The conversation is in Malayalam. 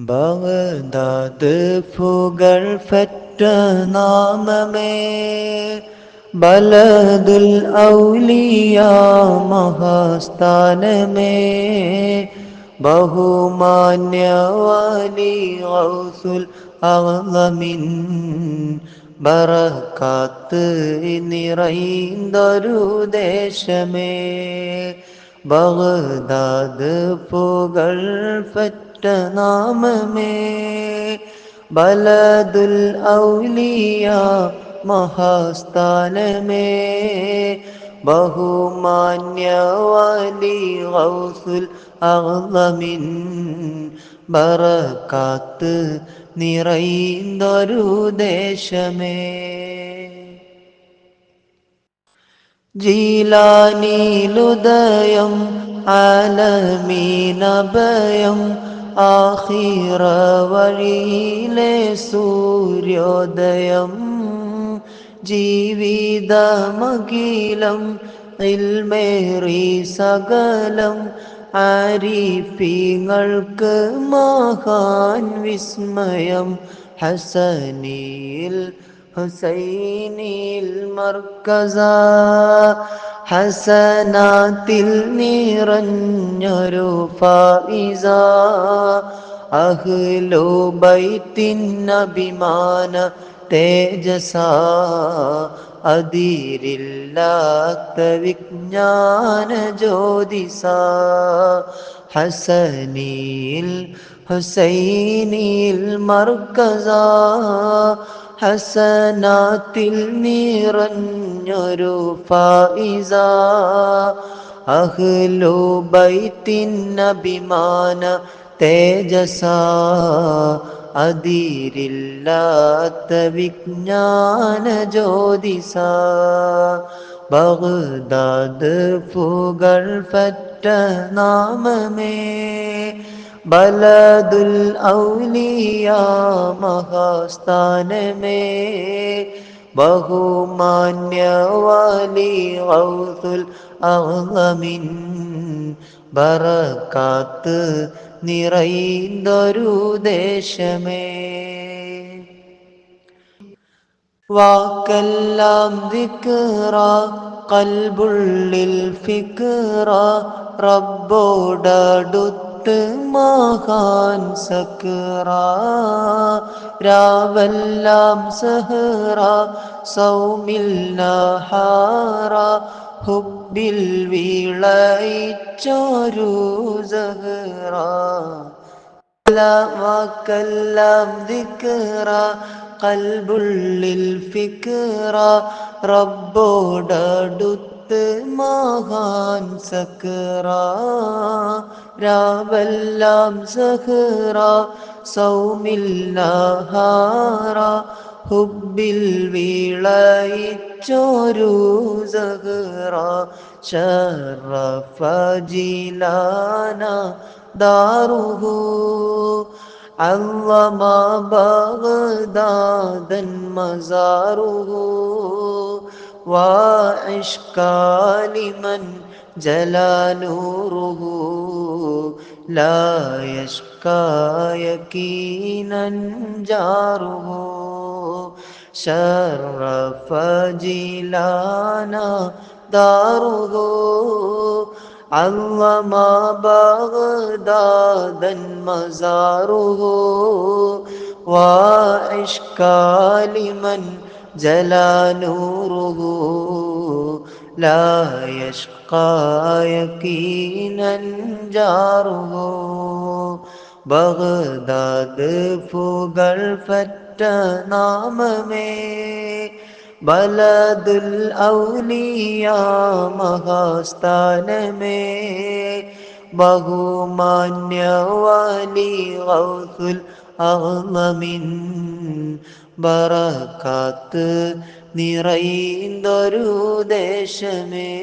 ബഗദാദ് പുകൾ ഫറ്റ നാമമേ. ബലദുൽ ഔലിയ മഹാസ്ഥാനമേ. ബഹുമാന്യവാലി ഔസുൽ അവമിൻ ബറക്കാത്ത് നിറൈന്തൊരു ദേശമേ. ബഗ്ദാദ് പുകൾ പറ്റ നാമമേ. ബലദുൽ ഔലിയ മഹാസ്ഥാനമേ. ബഹുമാന്യ വലി ഗൗസുൽ അളമിൻ ബറക്കാത്ത് നിറൈന്തൊരു ദേശമേ. ജീലാനീലുദയം ആലമീനഭയം ആഹിറ വഴിയിലെ സൂര്യോദയം ജീവിതമകിലം ഇൽമേറി സകലം ആരിപ്പിങ്ങൾക്ക് മഹാൻ വിസ്മയം ഹസനിൽ ഹുസൈനിൽ മർക്കസ ഹസനാത്തിൽ നിറഞ്ഞൊരു ഫൈസ അഹ്ലോ ബൈത്തിനഭിമാന തേജസ അതിരില്ലാത്ത വിജ്ഞാന ജ്യോതിസ ഹസനിൽ ഹുസൈനിൽ മർക്കസ ഹസനാത്തിൽ നിറഞ്ഞൊരു ഫായിസ അഹ്ലു ബൈത്തിനഭിമാന തേജസ അതിരില്ലാത്ത വിജ്ഞാന ജ്യോതിസ. ബഗ്ദാദ് പുകൾ പറ്റ നാമമേ ബലദുൽ ഔലിയ മഹാസ്ഥാനമേ. ബഹുമാന്യ വലി ഔസുൽ അളമിൻ ബറക്കാത്ത് നിറൈന്തൊരു ദേശമേ. വാക്കെല്ലാം ദിക്റ കൽബുള്ളിൽ ഫിക്കറ റബ്ബോടടുത്ത് മഹാൻ സക്കറ രാവെല്ലാം സഹറ സൗമിൽ നഹാറ ഹുബിൽ വിളയിച്ചൊരു സഹറ. വാക്കെല്ലാം ദിക്റ കൽബുള്ളിൽ ഫിക്റ റബ്ബോടടുത്ത് മഹാൻ സക്റ രാവെല്ലാം സഹറ സൗമിൽ നഹാറ ഹുബിൽ വിളയിച്ചൊരു സഹറ ശറഫ ജിലാന داره عظم بغدادا مزاره وعشقا لمن جلا نوره لا يشقى يكينا جاره شرف جيلانا داره علم بغدادا مزاره وعشق لمن جلا نوره لا يشقى يقينا جاره بغداد புகழ் பெற்ற مي ബലദുൽ ഔലിയ മഹാസ്ഥാനമേ. ബഹുമാന്യ വലി ഗൗസുൽ അളമിൻ ബറക്കാത്ത് നിറയുന്നൊരു ദേശമേ.